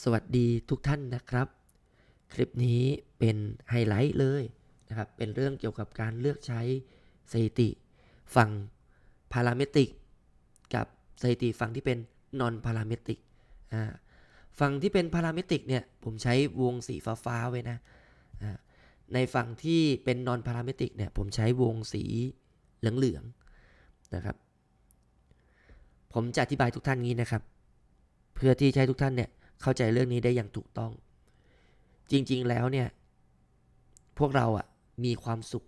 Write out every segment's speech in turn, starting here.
สวัสดีทุกท่านนะครับ คลิปนี้เป็นไฮไลท์เลยนะครับ เป็นเรื่องเกี่ยวกับการเลือกใช้สถิติ ฝั่งพาราเมตริก กับสถิติฝั่งที่เป็นนอนพาราเมตริกอ่าฝั่งที่เป็นพาราเมตริกเนี่ยผมใช้วงสีฟ้าๆไว้นะอ่าในฝั่งที่เป็นนอนพาราเมตริกเนี่ยผมใช้วงสีเหลืองๆนะครับ ผมจะอธิบายทุกท่านงี้นะครับ เพื่อที่จะให้ทุกท่านเนี่ย เข้าใจเรื่องนี้ได้อย่างถูกต้อง จริงๆแล้วเนี่ย พวกเราอะมีความสุข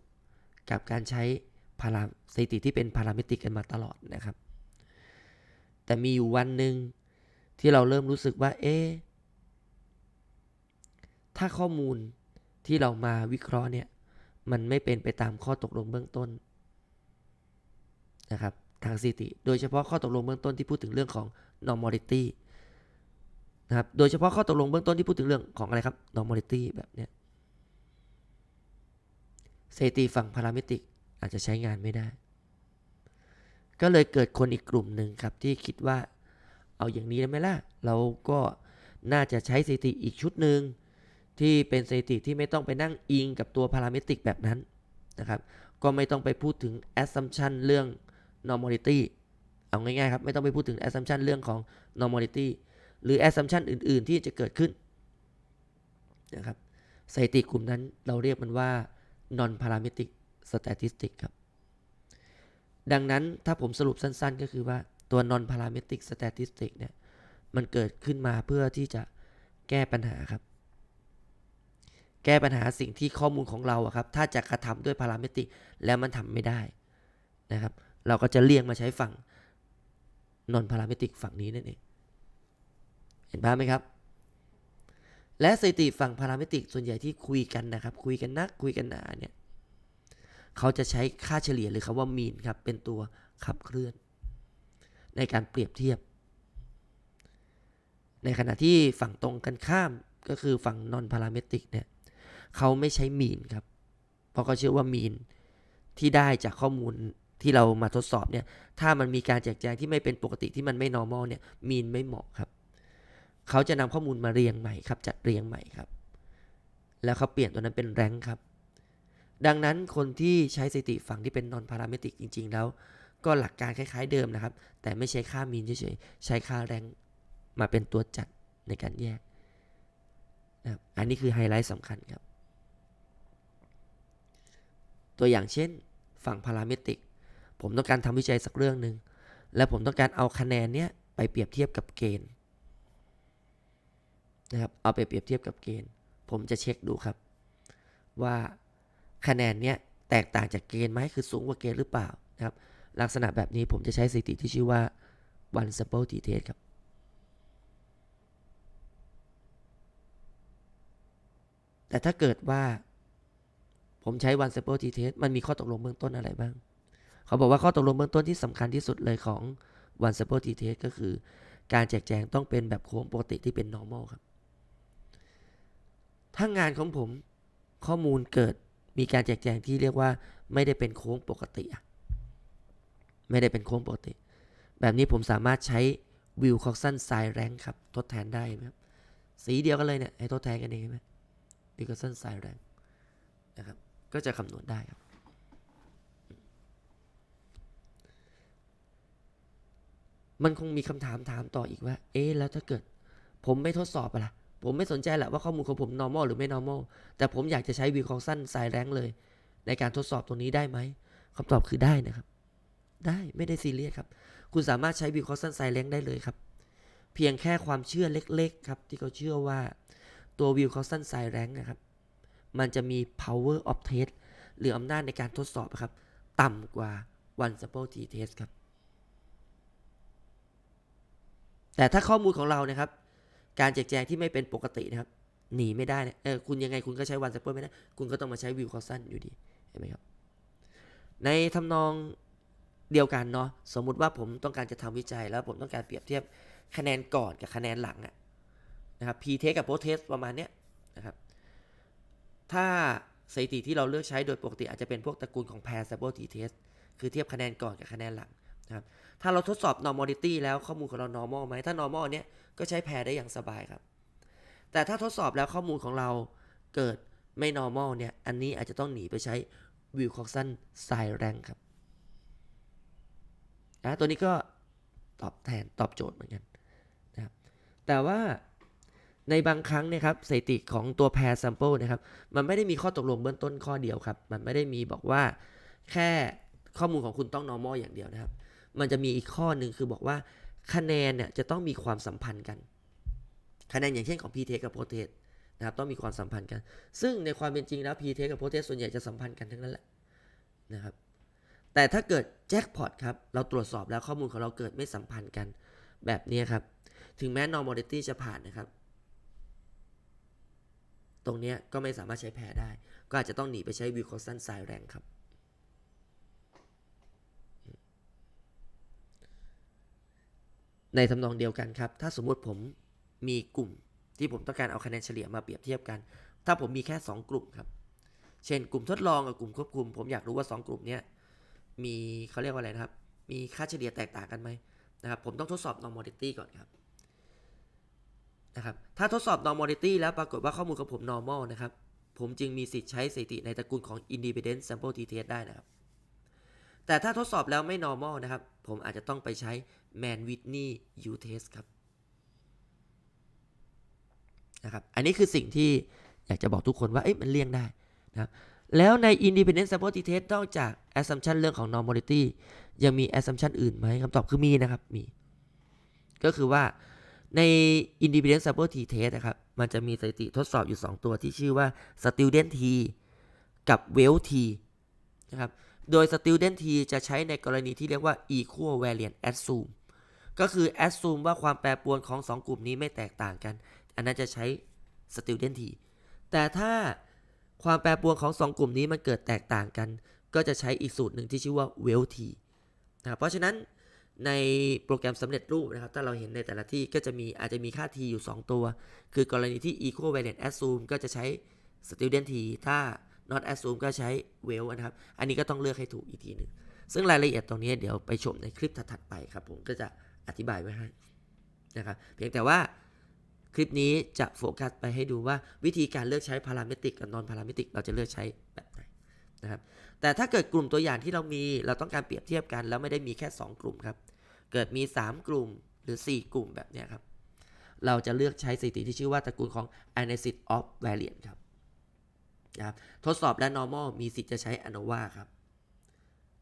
กับการใช้พาราสถิติที่เป็นพาราเมตริกกันมาตลอดนะครับ แต่มีอยู่วันหนึ่งที่เราเริ่มรู้สึกว่า เอ๊ถ้าข้อมูลที่เรามาวิเคราะห์เนี่ย มันไม่เป็นไปตามข้อตกลงเบื้องต้นนะครับทางสถิติ โดยเฉพาะข้อตกลงเบื้องต้นที่พูดถึงเรื่องของ normality นะครับ โดยเฉพาะข้อตกลงเบื้องต้นที่พูดถึงเรื่องของอะไรครับ normality แบบเนี้ยสถิติฝั่งพาราเมตริกอาจจะใช้งานไม่ได้ ก็เลยเกิดคนอีกกลุ่มหนึ่งครับที่คิดว่าเอาอย่างนี้ได้ไหมล่ะ เราก็น่าจะใช้สถิติอีกชุดหนึ่งที่เป็นสถิติที่ไม่ต้องไปนั่งอิงกับตัวพาราเมตริกแบบนั้นนะครับ ก็ไม่ต้องไปพูดถึง assumption เรื่อง normality เอาง่ายๆครับ ไม่ต้องไปพูดถึง assumption เรื่องของ normality หรือ assumption อื่น ๆ ที่จะเกิดขึ้นนะครับสถิติกลุ่มนั้นเราเรียกมันว่า non parametric statistic ครับ ดังนั้นถ้าผมสรุปสั้น ๆ ก็คือว่าตัว non parametric statistic เนี่ย มันเกิดขึ้นมาเพื่อที่จะแก้ปัญหาครับ แก้ปัญหาสิ่งที่ข้อมูลของเราครับ ถ้าจะกระทำด้วยพาราเมตริกแล้วมันทำไม่ได้นะครับ เราก็จะเลี่ยงมาใช้ฝั่ง non parametric ฝั่งนี้นั่นเอง ห็นภาพไหมครับ และสถิติฝั่งพาราเมตริกส่วนใหญ่ที่คุยกันนะครับ คุยกันนักคุยกันหนาเนี่ยเขาจะใช้ค่าเฉลี่ยหรือคำว่ามีนครับเป็นตัวขับเคลื่อน ในการเปรียบเทียบ ในขณะที่ฝั่งตรงกันข้ามก็คือฝั่งนอนพาราเมตริกเนี่ยเขาไม่ใช้มีนครับ เพราะเขาเชื่อว่ามีนที่ได้จากข้อมูลที่เรามาทดสอบเนี่ย ถ้ามันมีการแจกแจงที่ไม่เป็นปกติที่มันไม่ normal เนี่ย มีนไม่เหมาะครับ เขาจะนำข้อมูลมาเรียงใหม่ครับ จัดเรียงใหม่ครับ แล้วเขาเปลี่ยนตัวนั้นเป็นแรงครับ ดังนั้นคนที่ใช้สถิติฝั่งที่เป็นนอนพารามตริกจริง ๆ แล้ว ก็หลักการคล้าย ๆ เดิมนะครับ แต่ไม่ใช้ค่ามีนเฉยๆใช้ค่าแรงมาเป็นตัวจัดในการแยกนะครับอันนี้คือไฮไลท์สำคัญครับ ตัวอย่างเช่น ฝั่งพารามตริก ผมต้องการทำวิจัยสักเรื่องหนึ่งและผมต้องการเอาคะแนนเนี้ยไปเปรียบเทียบกับเกณฑ์ นะครับเอาไปเปรียบเทียบกับเกณฑ์ ผมจะเช็คดูครับ ว่าคะแนนเนี้ยแตกต่างจากเกณฑ์ไหมคือสูงกว่าเกณฑ์หรือเปล่านะครับลักษณะแบบนี้ผมจะใช้สถิติที่ชื่อว่า one sample t test ครับแต่ถ้าเกิดว่าผมใช้ one sample t test มันมีข้อตกลงเบื้องต้นอะไรบ้าง เขาบอกว่าข้อตกลงเบื้องต้นที่สำคัญที่สุดเลยของ one sample t test ก็คือ การแจกแจงต้องเป็นแบบโค้งปกติที่เป็น normal ครับ ถ้างานของผมข้อมูลเกิดมีการแจกแจงที่เรียกว่าไม่ได้เป็นโค้งปกติอะไม่ได้เป็นโค้งปกติ แบบนี้ผมสามารถใช้ view c o x o n size rank ครับ ทดแทนได้ไหมครับ สีเดียวกันเลยเนี่ยให้ทดแทนกันเองไหม view c o x o n size rank นะครับ ก็จะคำนวณได้ครับ มันคงมีคำถามถามต่ออีกว่า เอ๊ะแล้วถ้าเกิดผมไม่ทดสอบอะล่ะ ผมไม่สนใจแหละว่าข้อมูลของผม normal หรือไม่ normal แต่ผมอยากจะใช้ view c o x o n size rank เลย ในการทดสอบตรงนี้ได้ไหมคำตอบคือได้นะครับ ได้ไม่ได้ซีเรียสครับ คุณสามารถใช้ view c o x o n size rank ได้เลยครับ เพียงแค่ความเชื่อเล็กๆครับ ที่เขาเชื่อว่าตัว view c o x o n size rank นะครับ มันจะมี power of test หรืออำนาจในการทดสอบครับ ต่ำกว่า one sample t test ครับแต่ถ้าข้อมูลของเรานะครับ การแจกแจงที่ไม่เป็นปกตินะครับ หนีไม่ได้นะเออคุณยังไงคุณก็ใช้ one sample ไม่ได้ คุณก็ต้องมาใช้ view c o x o n อยู่ดีเห็นไหมครับ ในทำนองเดียวกันเนาะสมมุติว่าผมต้องการจะทำวิจัยแล้วผมต้องการเปรียบเทียบคะแนนก่อนกับคะแนนหลังอะนะครับ p test กับ post test ประมาณเนี้ยนะครับถ้าสถิติที่เราเลือกใช้โดยปกติอาจจะเป็นพวกตระกูลของ pair sample t test คือเทียบคะแนนก่อนกับคะแนนหลัง นะครับถ้าเราทดสอบ normality แล้วข้อมูลของเรา normal ไหมถ้า normal เนี้ยก็ใช้ pair ได้อย่างสบายครับ แต่ถ้าทดสอบแล้วข้อมูลของเราเกิดไม่ normal เนี่ย อันนี้อาจจะต้องหนีไปใช้ Wilcoxon Size Rank ครับนะตัวนี้ก็ตอบแทนตอบโจทย์เหมือนกันนะครับแต่ว่าในบางครั้งเนี่ยครับสถิติของตัว pair sample นะครับ มันไม่ได้มีข้อตกลงเบื้องต้นข้อเดียวครับ มันไม่ได้มีบอกว่าแค่ข้อมูลของคุณต้อง normal อย่างเดียวนะครับ มันจะมีอีกข้อหนึ่งคือบอกว่าคะแนนเนี่ยจะต้องมีความสัมพันธ์กัน คะแนนอย่างเช่นของ p t e กับ p o t e นะครับต้องมีความสัมพันธ์กัน ซึ่งในความเป็นจริงแล้ว p t e กับ p o t e ส่วนใหญ่จะสัมพันธ์กันทั้งนั้นแหละนะครับแต่ถ้าเกิดแจ็คพอตครับเราตรวจสอบแล้วข้อมูลของเราเกิดไม่สัมพันธ์กันแบบนี้ครับ ถึงแม้ normality จะผ่านนะครับ ตรงนี้ก็ไม่สามารถใช้แพรได้ ก็อาจจะต้องหนีไปใช้ Wilcoxon Size Rank ครับ ในทำนองเดียวกันครับ ถ้าสมมุติผมมีกลุ่มที่ผมต้องการเอาคะแนนเฉลี่ยมาเปรียบเทียบกัน ถ้าผมมีแค่ 2 กลุ่มครับ เช่นกลุ่มทดลองกับกลุ่มควบคุม ผมอยากรู้ว่า 2 กลุ่มนี้มีเขาเรียกว่าอะไรนะครับ มีค่าเฉลี่ยแตกต่างกันไหมนะครับ ผมต้องทดสอบ normality ก่อนครับนะครับ ถ้าทดสอบ normality แล้วปรากฏว่าข้อมูลของผม normal นะครับ ผมจึงมีสิทธิ์ใช้สถิติในตระกูลของ independent sample t-test ได้นะครับ แต่ถ้าทดสอบแล้วไม่ normal นะครับ ผมอาจจะต้องไปใช้ man whitney u test ครับนะครับอันนี้คือสิ่งที่อยากจะบอกทุกคนว่าเอ๊ะมันเลี่ยงได้นะครับแล้วใน independent sample t-test นอกจาก assumption เรื่องของ normality ยังมี assumption อื่นไหมคำตอบคือมีนะครับมี ก็คือว่าใน independent sample t-test นะครับ มันจะมีสถิติทดสอบอยู่ 2 ตัวที่ชื่อว่า student t กับ well t นะครับ โดย student t จะใช้ในกรณีที่เรียกว่า equal variance assume ก็คือ assume ว่าความแปรปรวนของ 2 กลุ่มนี้ไม่แตกต่างกัน อันนั้นจะใช้ student t แต่ถ้าความแปรปรวนของ 2 กลุ่มนี้มันเกิดแตกต่างกัน ก็จะใช้อีกสูตรหนึ่งที่ชื่อว่า well t นะครับเพราะฉะนั้นในโปรแกรมสำเร็จรูปนะครับ ถ้าเราเห็นในแต่ละที่ก็จะมีอาจจะมีค่า t อยู่ 2 ตัว คือกรณีที่ equal variance assume ก็จะใช้ student t ถ้า not assume ก็ใช้ well นะครับ อันนี้ก็ต้องเลือกให้ถูกอีกทีหนึ่งซึ่งรายละเอียดตรงนี้เดี๋ยวไปชมในคลิปถัดๆไปครับผมก็จะ อธิบายไว้ให้นะครับเพียงแต่ว่าคลิปนี้จะโฟกัสไปให้ดูว่าวิธีการเลือกใช้พารามิติกกับนอนพารามิติกเราจะเลือกใช้แบบไหนนะครับแต่ถ้าเกิดกลุ่มตัวอย่างที่เรามีเราต้องการเปรียบเทียบกัน แล้วไม่ได้มีแค่ 2 กลุ่มครับ เกิดมี 3 กลุ่มหรือ 4 กลุ่มแบบนี้ครับ เราจะเลือกใช้สถิติที่ชื่อว่าตระกูลของ analysis of variance ครับนะครับทดสอบและ normal มีสิทธิ์จะใช้ ANOVA ครับ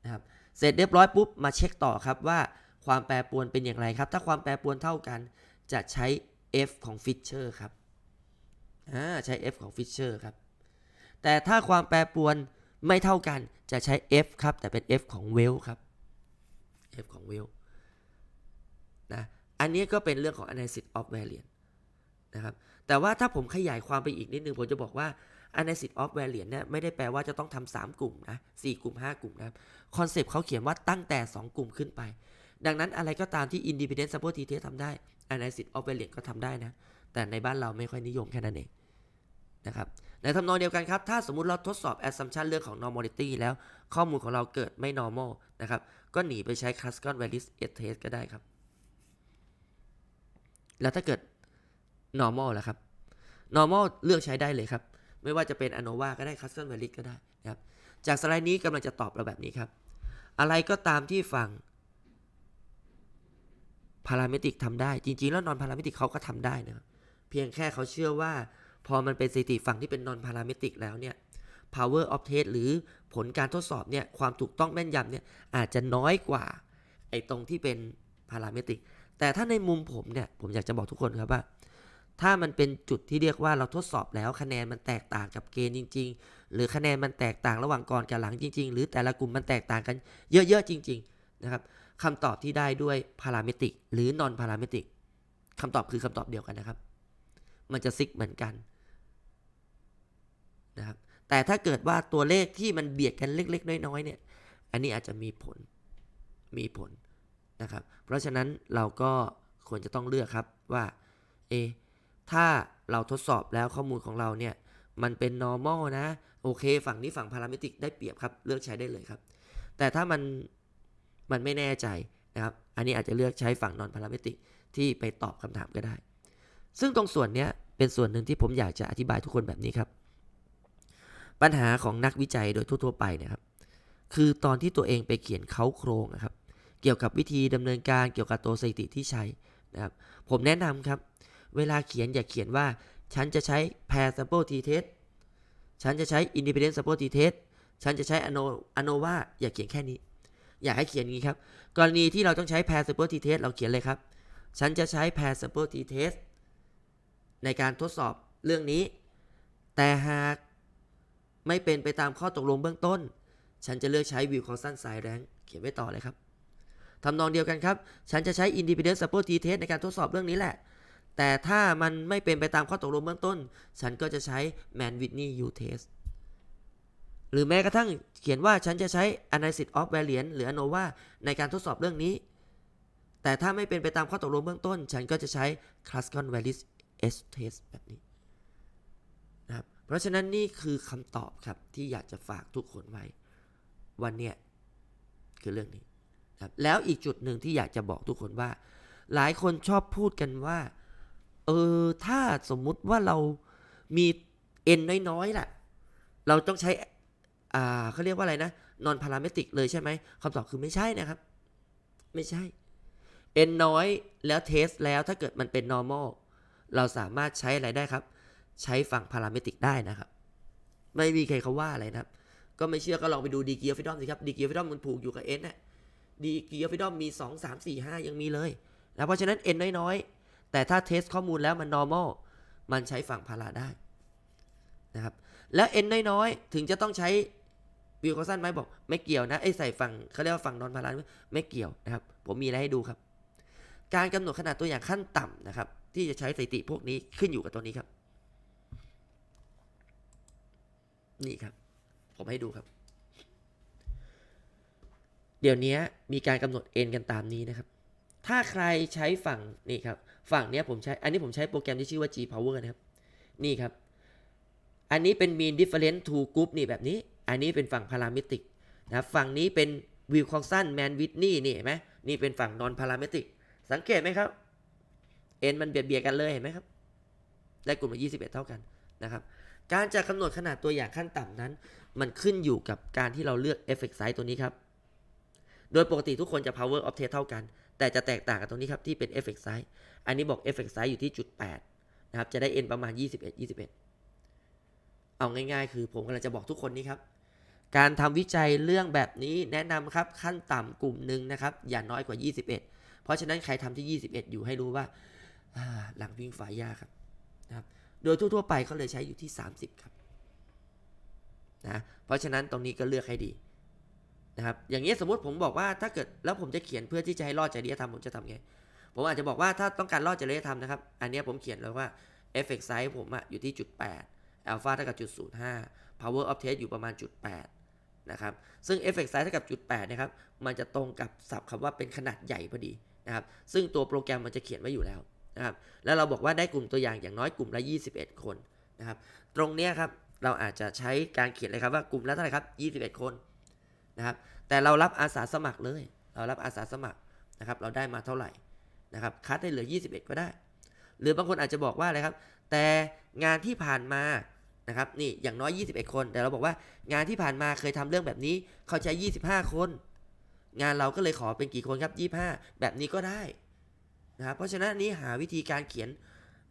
นะครับเสร็จเรียบร้อยปุ๊บมาเช็คต่อครับว่า ความแปรปรวนเป็นอย่างไรครับ ถ้าความแปรปรวนเท่ากัน จะใช้ F ของ Fisher ครับอ่าใช้ F ของ Fisher ครับ แต่ถ้าความแปรปรวนไม่เท่ากันจะใช้ F ครับ แต่เป็น F ของ Well ครับ F ของ Well นะ อันนี้ก็เป็นเรื่องของ analysis of variance นะครับ แต่ว่าถ้าผมขยายความไปอีกนิดนึง ผมจะบอกว่า analysis of variance เนี่ยไม่ได้แปลว่าจะต้องทำสามกลุ่มนะสี่กลุ่ม 5 กลุ่มนะครับ คอนเซปต์เขาเขียนว่าตั้งแต่ 2 กลุ่มขึ้นไป ดังนั้นอะไรก็ตามที่ independent sample t-test ทำได้ analysis of variance ก็ทำได้นะ แต่ในบ้านเราไม่ค่อยนิยมแค่นั้นเองนะครับในทำนองเดียวกันครับ ถ้าสมมุติเราทดสอบ assumption เรื่องของ normality แล้วข้อมูลของเราเกิดไม่ normal นะครับ ก็หนีไปใช้ Custon Vallis test ก็ได้ครับ แล้วถ้าเกิด normal ล่ะครับ normal เลือกใช้ได้เลยครับ ไม่ว่าจะเป็น ANOVA ก็ได้ Custom Vallis ก็ได้นะครับ จากสไลด์นี้กำลังจะตอบเราแบบนี้ครับ อะไรก็ตามที่ฝั่ง พารามิติกทำได้ จริง ๆ แล้วนอนพารามิติกเขาก็ทำได้นะเพียงแค่เขาเชื่อว่า พอมันเป็นสถิติฝั่งที่เป็นนอนพารามิติกแล้วเนี่ย power of test หรือผลการทดสอบเนี่ยความถูกต้องแม่นยำเนี่ยอาจจะน้อยกว่าไอ้ตรงที่เป็นพารามิติกแต่ถ้าในมุมผมเนี่ยผมอยากจะบอกทุกคนครับว่า ถ้ามันเป็นจุดที่เรียกว่าเราทดสอบแล้วคะแนนมันแตกต่างกับเกณฑ์จริง ๆ หรือคะแนนมันแตกต่างระหว่างก่อนกับหลังจริง ๆ หรือแต่ละกลุ่มมันแตกต่างกันเยอะๆจริง ๆ นะครับ คำตอบที่ได้ด้วยพารามิติกหรือนอนพารามิติกคำตอบคือคำตอบเดียวกันนะครับ มันจะซิกเหมือนกันนะครับแต่ถ้าเกิดว่าตัวเลขที่มันเบียดกันเล็ก ๆ น้อยๆเนี่ย อันนี้อาจจะมีผลมีผลนะครับ เพราะฉะนั้นเราก็ควรจะต้องเลือกครับว่าเอถ้าเราทดสอบแล้วข้อมูลของเราเนี่ย มันเป็น normal นะ โอเค ฝั่งนี้ฝั่งพารามิติกได้เปรียบครับ เลือกใช้ได้เลยครับ แต่ถ้ามัน มันไม่แน่ใจนะครับ อันนี้อาจจะเลือกใช้ฝั่งนอนพารามิติกที่ไปตอบคำถามก็ได้ ซึ่งตรงส่วนนี้เป็นส่วนหนึ่งที่ผมอยากจะอธิบายทุกคนแบบนี้ครับ ปัญหาของนักวิจัยโดยทั่ว ๆ ไปนะครับ คือตอนที่ตัวเองไปเขียนเขาโครงนะครับ เกี่ยวกับวิธีดำเนินการเกี่ยวกับตัวสถิติที่ใช้นะครับ ผมแนะนำครับ เวลาเขียนอย่าเขียนว่า ฉันจะใช้ pair sample t test ฉันจะใช้ independent sample t test ฉันจะใช้ anova อย่าเขียนแค่นี้ อยากให้เขียนอย่างนี้ครับ กรณีที่เราต้องใช้ pair sample t test เราเขียนเลยครับ ฉันจะใช้ pair sample t test ในการทดสอบเรื่องนี้ แต่หากไม่เป็นไปตามข้อตกลงเบื้องต้น ฉันจะเลือกใช้ Wilcoxon Size Rank เขียนไว้ต่อเลยครับทำนองเดียวกันครับ ฉันจะใช้ Independent Sample T Test ในการทดสอบเรื่องนี้แหละ แต่ถ้ามันไม่เป็นไปตามข้อตกลงเบื้องต้น ฉันก็จะใช้ Man Whitney U Test หรือแม้กระทั่งเขียนว่าฉันจะใช้ Analysis of Variance หรือ ANOVA ในการทดสอบเรื่องนี้ แต่ถ้าไม่เป็นไปตามข้อตกลงเบื้องต้น ฉันก็จะใช้ Classical Variance S Test แบบนี้นะครับ เพราะฉะนั้นนี่คือคำตอบครับ ที่อยากจะฝากทุกคนไว้ วันเนี้ยคือเรื่องนี้นครับแล้วอีกจุดหนึ่งที่อยากจะบอกทุกคนว่า หลายคนชอบพูดกันว่า เออ ถ้าสมมุติว่าเรามีเอ็นน้อยๆล่ะ เราต้องใช้ อ่าเขาเรียกว่าอะไรนะนอนพาราเมตริกเลยใช่ไหมคำตอบคือไม่ใช่นะครับ ไม่ใช่เอ็นน้อยแล้วเทสแล้วถ้าเกิดมันเป็น normal เราสามารถใช้อะไรได้ครับ ใช้ฝั่งพาราเมตริกได้นะครับ ไม่มีใครเขาว่าอะไรนะครับ ก็ไม่เชื่อก็ลองไปดูดีเกีออฟฟิดอมสิครับดีเกีออฟฟิดอมมันผูกอยู่กับเอ็นน่ะดีเกีออฟฟิดอมมี 2 3 4 5 ยังมีเลยนะเพราะฉะนั้นเอ็นน้อยๆ แต่ถ้าเทสข้อมูลแล้วมัน normal มันใช้ฝั่งพาราได้นะครับ แล้วเอ็นน้อยๆ ถึงจะต้องใช้ วิวคอสันไหมบอกไม่เกี่ยวนะไอ้ใส่ฝั่งเขาเรียกว่าฝั่งนอนพาราไม่เกี่ยวนะครับ ผมมีอะไรให้ดูครับ การกำหนดขนาดตัวอย่างขั้นต่ำนะครับ ที่จะใช้สถิติพวกนี้ขึ้นอยู่กับตัวนี้ครับ นี่ครับ ผมให้ดูครับ เดี๋ยวนี้มีการกำหนด n กันตามนี้นะครับ ถ้าใครใช้ฝั่งนี่ครับ ฝั่งนี้ผมใช้ อันนี้ผมใช้โปรแกรมที่ชื่อว่า G Power นะครับ นี่ครับ อันนี้เป็น mean difference to group นี่แบบนี้ อันนี้เป็นฝั่ง parametric นะครับฝั่งนี้เป็น Wilcoxon Man Whitney นี่เห็นไหมนี่เป็นฝั่ง non parametric สังเกตไหมครับ n มันเบียดเบียดกันเลยเห็นไหมครับ ได้กลุ่มละ21 เท่ากันนะครับ การจะกำหนดขนาดตัวอย่างขั้นต่ำนั้น มันขึ้นอยู่กับการที่เราเลือก effect size ตัวนี้ครับ โดยปกติทุกคนจะ power of t e เท่ากัน แต่จะแตกต่างกันตรงนี้ครับที่เป็น effect size อันนี้บอก effect size อยู่ที่จุด8นะครับ จะได้ n ประมาณ 21 21 เอาง่ายๆ คือผมกำลังจะบอกทุกคนนี้ครับ การทำวิจัยเรื่องแบบนี้แนะนำครับขั้นต่ำกลุ่มหนึ่งนะครับ อย่าน้อยกว่า 21 เพราะฉะนั้นใครทำที่ 21 อยู่ให้รู้ว่าาหลังวิ่งฝ่ายยากครับนะครับ โดยทั่วๆไปเขาเลยใช้อยู่ที่ 30 ครับนะเพราะฉะนั้นตรงนี้ก็เลือกให้ดีนะครับ อย่างนี้สมมติผมบอกว่าถ้าเกิดแล้วผมจะเขียนเพื่อที่จะให้รอดจริยธรรมผมจะทำไง ผมอาจจะบอกว่าถ้าต้องการรอดจริยธรรมนะครับ อันนี้ผมเขียนเลยว่า effect size ผมอะอยู่ที่จุด8 alpha เท่ากับจุด05 power of test อยู่ประมาณจุด8 นะครับซึ่ง effect size เท่ากับจุด8นะครับมันจะตรงกับศัพท์คำว่าเป็นขนาดใหญ่พอดีนะครับซึ่งตัวโปรแกรมมันจะเขียนไว้อยู่แล้วนะครับแล้วเราบอกว่าได้กลุ่มตัวอย่างอย่างน้อยกลุ่มละ 21 คนนะครับตรงนี้ครับเราอาจจะใช้การเขียนเลยครับว่ากลุ่มละเท่าไหร่ครับ 21 คนนะครับแต่เรารับอาสาสมัครเลย เรารับอาสาสมัครนะครับเราได้มาเท่าไหร่นะครับคัดได้เหลือ 21 ก็ได้ หรือบางคนอาจจะบอกว่าอะไรครับ แต่งานที่ผ่านมา นะครับนี่อย่างน้อย 21 คน แต่เราบอกว่างานที่ผ่านมาเคยทำเรื่องแบบนี้ เขาใช้ 25 คน งานเราก็เลยขอเป็นกี่คนครับ 25 แบบนี้ก็ได้นะครับเพราะฉะนั้นนี้หาวิธีการเขียน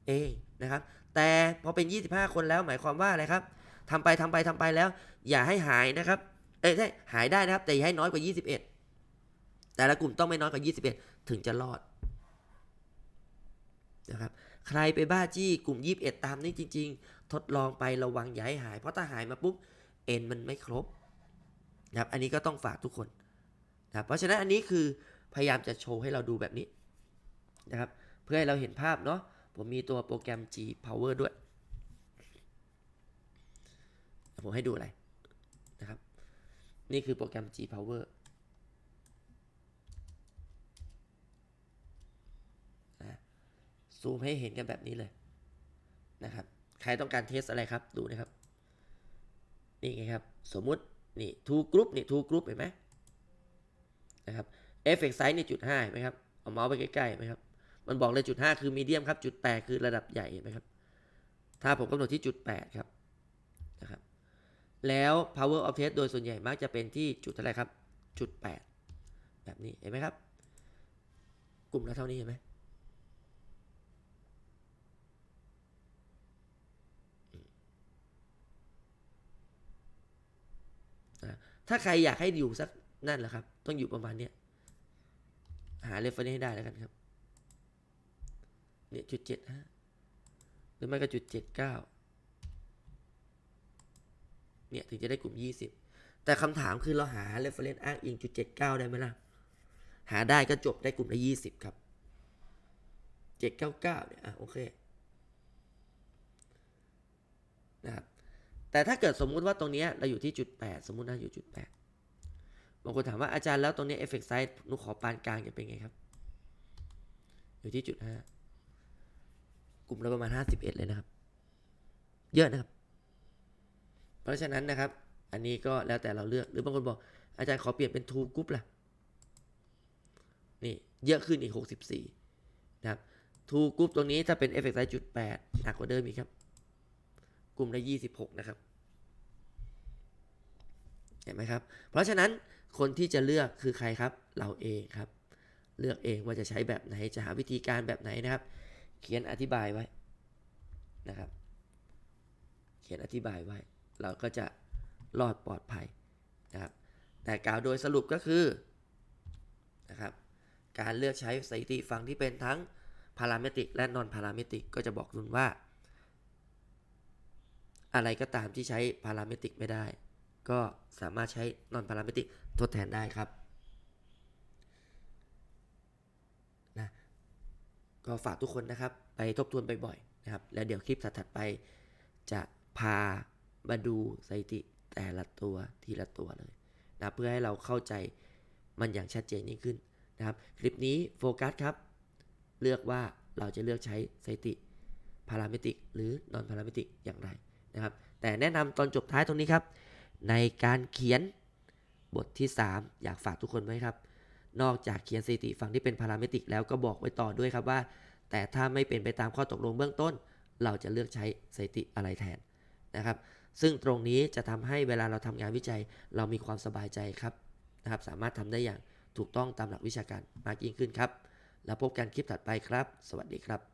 เองนะครับ แต่พอเป็น 25 คนแล้วหมายความว่าอะไรครับทำไปทำไปทำไปแล้ว อย่าให้หายนะครับ เอ้ยใช่หายได้นะครับ แต่อย่าให้น้อยกว่า 21 แต่ละกลุ่มต้องไม่น้อยกว่า 21 ถึงจะรอดนะครับ ใครไปบ้าจี้กลุ่ม 21 ตามนี้จริง ๆ ทดลองไประวังอย่าให้หาย เพราะถ้าหายมาปุ๊บเอ็นมันไม่ครบนะครับอันนี้ก็ต้องฝากทุกคนนะครับเพราะฉะนั้นอันนี้คือพยายามจะโชว์ให้เราดูแบบนี้นะครับเพื่อให้เราเห็นภาพเนาะผมมีตัวโปรแกรม G Power ด้วย ผมให้ดูอะไรนะครับ นี่คือโปรแกรม G Power นะซูมให้เห็นกันแบบนี้เลยนะครับ ใครต้องการเทสอะไรครับดูนะครับ นี่ไงครับ สมมุตินี่ two group นี่ two group เห็นไหมนะครับ effect size นี่จุดห้าเห็นไหมครับ เอาเมาส์ไปใกล้ๆไหมครับ มันบอกเลยจุดห้าคือมีเดียมครับจุดแปดคือระดับใหญ่เห็นไหมครับ ถ้าผมกำหนดที่จุด8ครับนะครับ แล้ว power of test โดยส่วนใหญ่มักจะเป็นที่จุดเท่าไหร่ครับจุด8แบบนี้เห็นไหมครับ กลุ่มละเท่านี้เห็นไหมอะ ถ้าใครอยากให้อยู่สักนั่นแหละครับ ต้องอยู่ประมาณเนี้ยหา reference ให้ได้แล้วกันครับ เนี่ยจุดเจ็ดห้าหรือไม่ก็จุดเจ็ดเก้าเนี่ยถึงจะได้กลุ่มยี่สิบแต่คำถามคือเราหา reference อ้างอิงจุดเจ็ดเก้าได้ไหมล่ะ หาได้ก็จบได้กลุ่มละยี่สิบครับเจ็ดเก้าเก้าเนี่ยอะโอเคนะครับ แต่ถ้าเกิดสมมุติว่าตรงนี้เราอยู่ที่จุดแปดสมมุตินะอยู่จุดแปดบางคนถามว่าอาจารย์แล้วตรงนี้เอฟเฟกต์ไซส์นุขอปานกลางจะเป็นไงครับ อยู่ที่จุดห้ากลุ่มละประมาณห้าสิบเอ็ดเลยนะครับ เยอะนะครับ เพราะฉะนั้นนะครับ อันนี้ก็แล้วแต่เราเลือกหรือบางคนบอก อาจารย์ขอเปลี่ยนเป็นทูกรุ๊ปล่ะ นี่เยอะขึ้นอีก 64 นะครับทูกรุ๊ปตรงนี้ถ้าเป็น effect size จุด8หนักกว่าเดิมอีกครับ กลุ่มละ26 นะครับ เห็นไหมครับ เพราะฉะนั้นคนที่จะเลือกคือใครครับ เราเองครับ เลือกเองว่าจะใช้แบบไหน จะหาวิธีการแบบไหนนะครับ เขียนอธิบายไว้นะครับ เขียนอธิบายไว้ เราก็จะรอดปลอดภัยนะครับ แต่กล่าวโดยสรุปก็คือนะครับการเลือกใช้สถิติฝั่งที่เป็นทั้งพาราเมตริกและนอนพาราเมตริกก็จะบอกคุณว่า อะไรก็ตามที่ใช้พาราเมตริกไม่ได้ ก็สามารถใช้นอนพาราเมตริกทดแทนได้ครับนะก็ฝากทุกคนนะครับ ไปทบทวนบ่อยๆนะครับ แล้วเดี๋ยวคลิปถัดๆไป จะพามาดูสถิติแต่ละตัวทีละตัวเลยนะเพื่อให้เราเข้าใจมันอย่างชัดเจนยิ่งขึ้นนะครับ คลิปนี้โฟกัสครับ เลือกว่าเราจะเลือกใช้สถิติพาราเมตริกหรือนอนพาราเมตริกอย่างไร นะครับ แต่แนะนำตอนจบท้ายตรงนี้ครับ ในการเขียนบทที่ 3 อยากฝากทุกคนไว้ครับ นอกจากเขียนสถิติฝั่งที่เป็นพาราเมตริกแล้วก็บอกไว้ต่อด้วยครับว่า แต่ถ้าไม่เป็นไปตามข้อตกลงเบื้องต้น เราจะเลือกใช้สถิติอะไรแทนนะครับ ซึ่งตรงนี้จะทำให้เวลาเราทำงานวิจัย เรามีความสบายใจครับนะครับ สามารถทำได้อย่างถูกต้องตามหลักวิชาการมากยิ่งขึ้นครับ แล้วพบกันคลิปถัดไปครับ สวัสดีครับ